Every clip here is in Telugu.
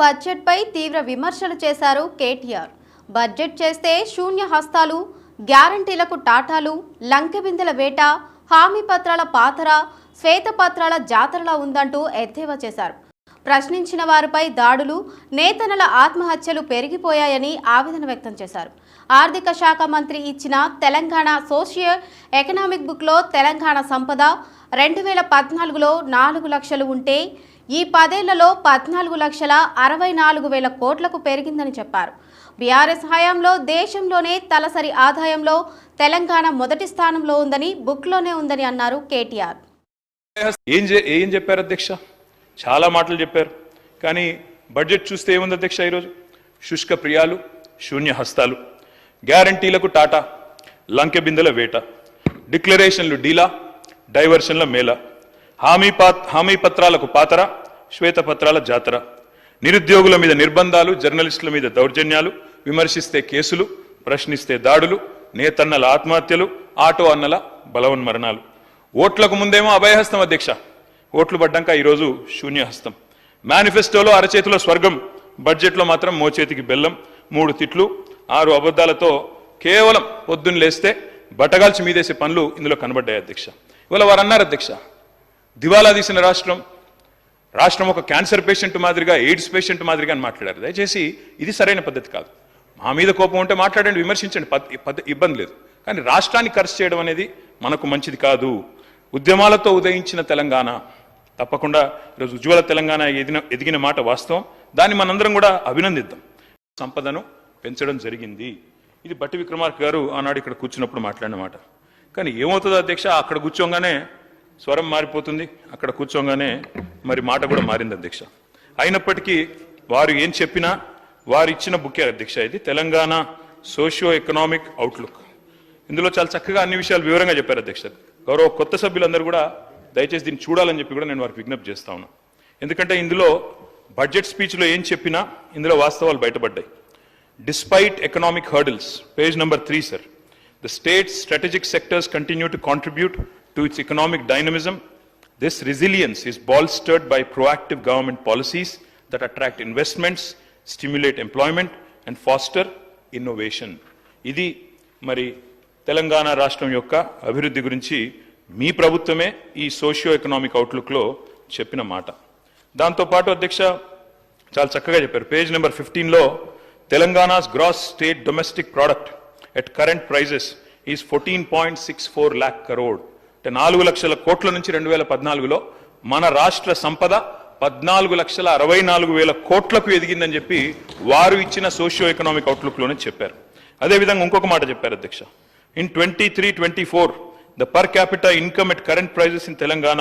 బడ్జెట్పై తీవ్ర విమర్శలు చేశారు కేటీఆర్. బడ్జెట్ చేస్తే శూన్య హస్తాలు గ్యారంటీలకు టాటాలు లంకెబిందెల వేట హామీ పత్రాల పాతర శ్వేతపత్రాల జాతరలా ఉందంటూ ఎద్దేవా చేశారు. ప్రశ్నించిన వారిపై దాడులు నేతనల ఆత్మహత్యలు పెరిగిపోయాయని ఆవేదన వ్యక్తం చేశారు. ఆర్థిక శాఖ మంత్రి ఇచ్చిన తెలంగాణ సోషియో ఎకనామిక్ బుక్లో తెలంగాణ సంపద రెండు వేల పద్నాలుగులో నాలుగు లక్షలు ఉంటే ఈ పదేళ్ళలో పద్నాలుగు లక్షల అరవై నాలుగు వేల కోట్లకు పెరిగిందని చెప్పారు. బీఆర్ఎస్ హయాంలో దేశంలోనే తలసరి ఆదాయంలో తెలంగాణ మొదటి స్థానంలో ఉందని బుక్లోనే ఉందని అన్నారు కేటీఆర్. ఏం ఏం చెప్పారు అధ్యక్ష? చాలా మాటలు చెప్పారు. కానీ బడ్జెట్ చూస్తే ఏముంది అధ్యక్ష ఈరోజు? శుష్క ప్రియాలు శూన్య హస్తాలు. గ్యారంటీలకు టాటా లంకె బిందెల వేట. డిక్లరేషన్లు డీలా డైవర్షన్ల మేళ హామీ హామీ పత్రాలకు పాతర శ్వేతపత్రాల జాతర. నిరుద్యోగుల మీద నిర్బంధాలు జర్నలిస్టుల మీద దౌర్జన్యాలు విమర్శిస్తే కేసులు ప్రశ్నిస్తే దాడులు నేతన్నల ఆత్మహత్యలు ఆటో అన్నల బలవన్మరణాలు. ఓట్లకు ముందేమో అభయహస్తం అధ్యక్ష. ఓట్లు పడ్డాక ఈరోజు శూన్యహస్తం. మేనిఫెస్టోలో అరచేతిలో స్వర్గం బడ్జెట్లో మాత్రం మోచేతికి బెల్లం మూడు తిట్లు ఆరు అబద్ధాలతో కేవలం పొద్దున్న లేస్తే బట్టగాల్చి మీదేసే పనులు ఇందులో కనబడ్డాయి అధ్యక్ష. ఇవాళ వారు అన్నారు అధ్యక్ష దివాలా తీసిన రాష్ట్రం రాష్ట్రం ఒక క్యాన్సర్ పేషెంట్ మాదిరిగా ఎయిడ్స్ పేషెంట్ మాదిరిగా అని మాట్లాడారు. దయచేసి ఇది సరైన పద్ధతి కాదు. మా మీద కోపం ఉంటే మాట్లాడండి విమర్శించండి పద్- ఇబ్బంది లేదు. కానీ రాష్ట్రాన్ని ఖర్చు చేయడం అనేది మనకు మంచిది కాదు. ఉద్యమాలతో ఉదయించిన తెలంగాణ తప్పకుండా ఈరోజు ఉజ్వల తెలంగాణ ఎదిగిన ఎదిగిన మాట వాస్తవం. దాన్ని మనందరం కూడా అభినందిద్దాం. సంపదను పెంచడం జరిగింది. ఇది బట్టి విక్రమార్క గారు ఆనాడు ఇక్కడ కూర్చున్నప్పుడు మాట్లాడిన మాట. కానీ ఏమవుతుందో అధ్యక్ష అక్కడ కూర్చోగానే స్వరం మారిపోతుంది. అక్కడ కూర్చోగానే మరి మాట కూడా మారింది అధ్యక్ష. అయినప్పటికీ వారు ఏం చెప్పినా వారు ఇచ్చిన బుక్కే అధ్యక్ష ఇది. Telangana socio economic outlook. ఇందులో చాలా చక్కగా అన్ని విషయాలు వివరంగా చెప్పారు అధ్యక్ష. గౌరవ కొత్త సభ్యులందరూ కూడా దయచేసి దీన్ని చూడాలని చెప్పి కూడా నేను వారికి విజ్ఞప్తి చేస్తా ఉన్నా. ఎందుకంటే ఇందులో బడ్జెట్ స్పీచ్లో ఏం చెప్పినా ఇందులో వాస్తవాలు బయటపడ్డాయి. Despite economic hurdles page number three sir the state strategic sectors continue to contribute to its economic dynamism. This resilience is bolstered by proactive government policies that attract investments, stimulate employment, and foster innovation. ఇది మరి తెలంగాణ రాష్ట్రం యొక్క అభివృద్ధి గురించి మీ ప్రభుత్వమే ఈ సోషియో ఎకనామిక్ అవుట్లుక్లో చెప్పిన మాట దాంతోపాటు అధ్యక్ష చాలా చక్కగా చెప్పారు పేజ్ నెంబర్ ఫిఫ్టీన్లో Telangana's gross state domestic product at current prices is fourteen point six four lakh crore అంటే నాలుగు లక్షల కోట్ల నుంచి రెండు వేల పద్నాలుగులో మన రాష్ట్ర సంపద పద్నాలుగు లక్షల అరవై నాలుగు వేల కోట్లకు ఎదిగిందని చెప్పి వారు ఇచ్చిన సోషియో ఎకనామిక్ అవుట్లుక్లోనే చెప్పారు. అదేవిధంగా ఇంకొక మాట చెప్పారు అధ్యక్ష. In twenty three twenty four the per capital income at current prices in Telangana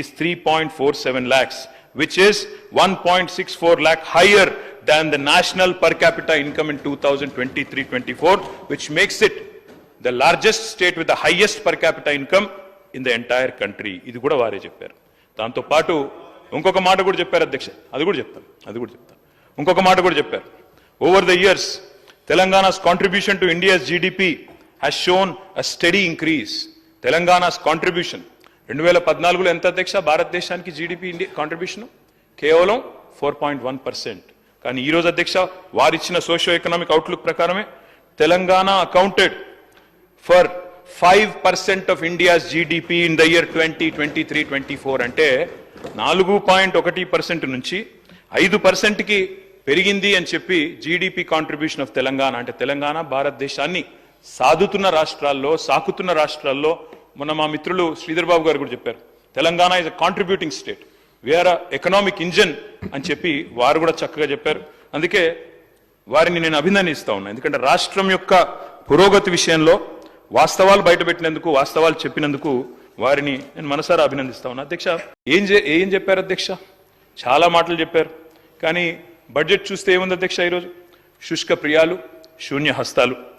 is three point four seven lakhs which is 1.64 lakh higher than the national per capita income in 2023-24, which makes it the largest state with the highest per capital income in the entire country ఇది కూడా వారే చెప్పారు. దాంతో పాటు ఇంకొక మాట కూడా చెప్పారు అధ్యక్ష. అది కూడా చెప్తాను. అది కూడా చెప్తాను. ఇంకొక మాట కూడా చెప్పారు. Over the years Telangana's contribution to India's GDP has shown a steady increase Telangana's contribution రెండు వేల పద్నాలుగులో ఎంత అధ్యక్ష? భారతదేశానికి జీడిపి ఇండియా కాంట్రిబ్యూషన్ కేవలం ఫోర్ పాయింట్ వన్ పర్సెంట్ కానీ ఈ రోజు అధ్యక్ష వారిచ్చిన సోషియో ఎకనామిక్ అవుట్లుక్ ప్రకారమే Telangana accounted for five percent of India's GDP in the year twenty twenty three twenty four అంటే నాలుగు పాయింట్ ఒకటి పర్సెంట్ నుంచి ఐదు పర్సెంట్కి పెరిగింది అని చెప్పి జీడిపి కాంట్రిబ్యూషన్ ఆఫ్ తెలంగాణ. అంటే తెలంగాణ భారతదేశాన్ని సాదుతున్న రాష్ట్రాల్లో సాకుతున్న రాష్ట్రాల్లో మొన్న మా మిత్రులు శ్రీధర్ బాబు గారు కూడా చెప్పారు. Telangana is a contributing state we are economic engine అని చెప్పి వారు కూడా చక్కగా చెప్పారు. అందుకే వారిని నేను అభినందిస్తా ఉన్నా. ఎందుకంటే రాష్ట్రం యొక్క పురోగతి విషయంలో వాస్తవాలు బయటపెట్టినందుకు వాస్తవాలు చెప్పినందుకు వారిని నేను మనసారా అభినందిస్తా ఉన్నా. అధ్యక్ష ఏం చే- ఏం చెప్పారు అధ్యక్ష? చాలా మాటలు చెప్పారు. కానీ బడ్జెట్ చూస్తే ఏముంది అధ్యక్ష ఈరోజు? శుష్క ప్రియాలు శూన్య హస్తాలు.